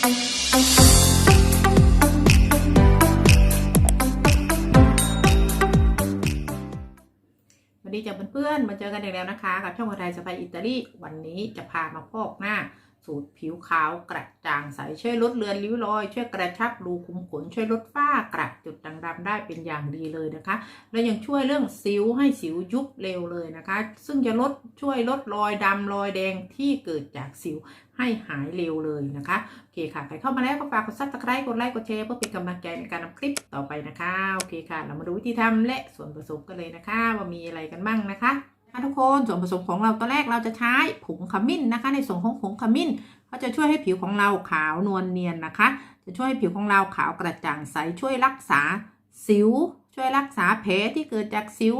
วัสดีจ้ะเพื่อนๆมาเจอกันอีกแล้วนะคะ กับช่องคนไทยสไปอิตาลีวันนี้จะพามาพอกหน้า สูตรผิวขาวกระจ่างใสช่วยลดเลือนริ้วรอย ช่วยกระชับรูขุมขน ช่วยลดฝ้ากระจุดด่างดำได้เป็นอย่างดีเลยนะคะ และยังช่วยเรื่องสิวให้สิวยุบเร็วเลยนะคะ ซึ่งจะลดช่วยลดรอยดำรอยแดงที่เกิดจากสิวให้หายเร็วเลยนะคะ โอเคค่ะ ใครเข้ามาแล้วก็ฝากกดซับสไครต์กดไลค์กดแชร์เพื่อเป็นกำลังใจในการทำคลิปต่อไปนะคะ โอเคค่ะ เรามาดูวิธีทำและส่วนผสมกันเลยนะคะ ว่ามีอะไรกันบ้างนะคะ ค่ะทุกคนส่วนผสมของเราตอนแรกเราจะใช้ผงขมิ้นนะคะ ในส่วนของผงขมิ้นก็จะช่วยให้ผิวของเราขาวนวลเนียนนะคะ จะช่วยให้ผิวของเราขาวกระจ่างใสช่วยรักษาสิว ช่วยรักษาแผลที่เกิดจากสิว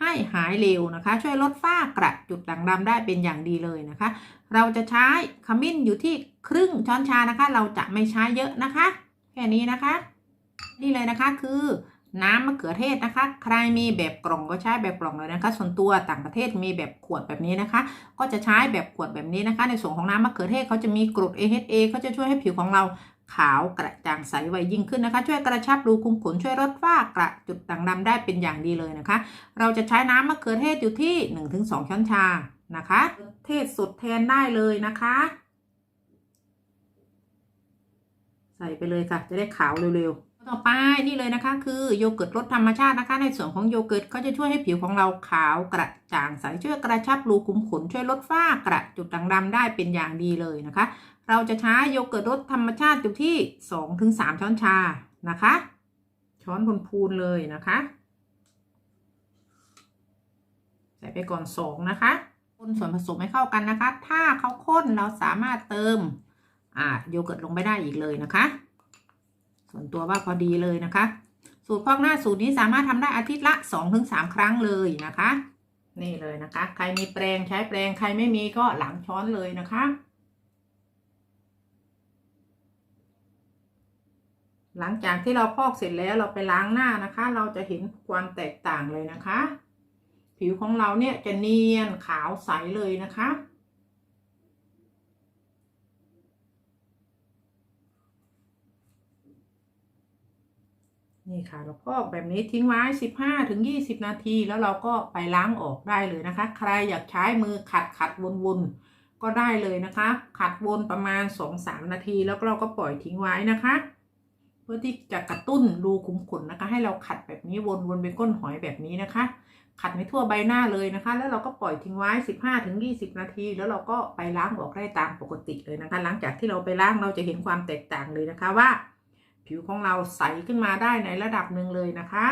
ให้หายเร็วนะคะ ช่วยลดฝ้ากระจุดด่างดำได้เป็นอย่างดีเลยนะคะ เราจะใช้ขมิ้นอยู่ที่ครึ่งช้อนชานะคะ เราจะไม่ใช้เยอะนะคะ แค่นี้นะคะ นี่เลยนะคะคือ น้ำมะเขือเทศนะคะ ใครมีแบบกล่องก็ใช้แบบกล่องเลยนะคะ ส่วนตัวต่างประเทศมีแบบขวดแบบนี้นะคะ ก็จะใช้แบบขวดแบบนี้นะคะ ในส่วนของน้ำมะเขือเทศเขาจะมีกรด AHA เขาจะช่วยให้ผิวของเราขาวกระจ่างใสไวยิ่งขึ้นนะคะ ช่วยกระชับรูขุมขนช่วยลดฝ้ากระจุดด่างดำได้เป็นอย่างดีเลยนะคะ เราจะใช้น้ำมะเขือเทศอยู่ที่ 1-2 ช้อนชานะคะ เทศสดแทนได้เลยนะคะ ใส่ไปเลยค่ะ จะได้ขาวเร็วๆ ต่อไปนี่เลยนะคะ คือโยเกิร์ตรสธรรมชาตินะคะ ในส่วนของโยเกิร์ตเขาจะช่วยให้ผิวของเราขาวกระจ่างใสช่วยกระชับรูขุมขนช่วยลดฝ้ากระจุดด่างดำได้เป็นอย่างดีเลยนะคะ เราจะใช้โยเกิร์ตรสธรรมชาติอยู่ที่ 2-3 ช้อนชานะคะ ช้อนพูนๆเลยนะคะ ใส่ไปก่อนสองนะคะคนส่วนผสมให้เข้ากันนะคะ ถ้าเขาข้นเราสามารถเติมอ่าโยเกิร์ตลงไปได้อีกเลยนะคะ ส่วนตัวว่าพอดีเลยนะคะ สูตรพอกหน้าสูตรนี้สามารถทำได้อาทิตย์ละ 2-3 ครั้งเลยนะคะ นี่เลยนะคะ ใครมีแปรงใช้แปรงใครไม่มีก็หลังช้อนเลยนะคะ หลังจากที่เราพอกเสร็จแล้วเราไปล้างหน้านะคะ เราจะเห็นความแตกต่างเลยนะคะ ผิวของเราเนี่ยจะเนียนขาวใสเลยนะคะ นี่ค่ะเราพอกแบบนี้ทิ้งไว้ 15ถึง20 นาที แล้วเราก็ไปล้างออกได้เลยนะคะ ใครอยากใช้มือขัดขัดวนๆก็ได้เลยนะคะ ขัดวนประมาณ 2-3 นาที แล้วเราก็ปล่อยทิ้งไว้นะคะ เพื่อที่จะกระตุ้นรูขุมขนนะคะ ให้เราขัดแบบนี้วนๆเป็นก้นหอยแบบนี้นะคะ ขัดในทั่วใบหน้าเลยนะคะ แล้วเราก็ปล่อยทิ้งไว้ 15ถึง20 นาที แล้วเราก็ไปล้างออกได้ตามปกติเลยนะคะ หลังจากที่เราไปล้างเราจะเห็นความแตกต่างเลยนะคะว่า ผิวของเราใสขึ้นมาได้ในระดับหนึ่งเลยนะคะ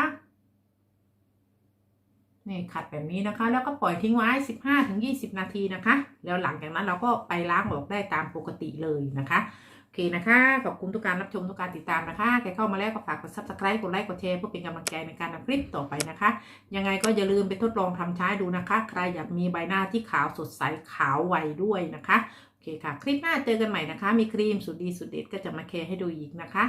นี่ขัดแบบนี้นะคะ แล้วก็ปล่อยทิ้งไว้ 15-20 นาทีนะคะ แล้วหลังจากนั้นเราก็ไปล้างออกได้ตามปกติเลยนะคะโอเคนะคะ ขอบคุณทุกการรับชมทุกการติดตามนะคะ ใครเข้ามาแล้วก็ฝากกด subscribe กดไลค์กดแชร์เพื่อเป็นกำลังใจในการทำคลิปต่อไปนะคะ ยังไงก็อย่าลืมไปทดลองทำใช้ดูนะคะ ใครอยากมีใบหน้าที่ขาวสดใสขาวไวด้วยนะคะ โอเคค่ะ คลิปหน้าเจอกันใหม่นะคะ มีครีมสุดดีสุดเด็ดก็จะมาแชร์ให้ดูอีกนะคะ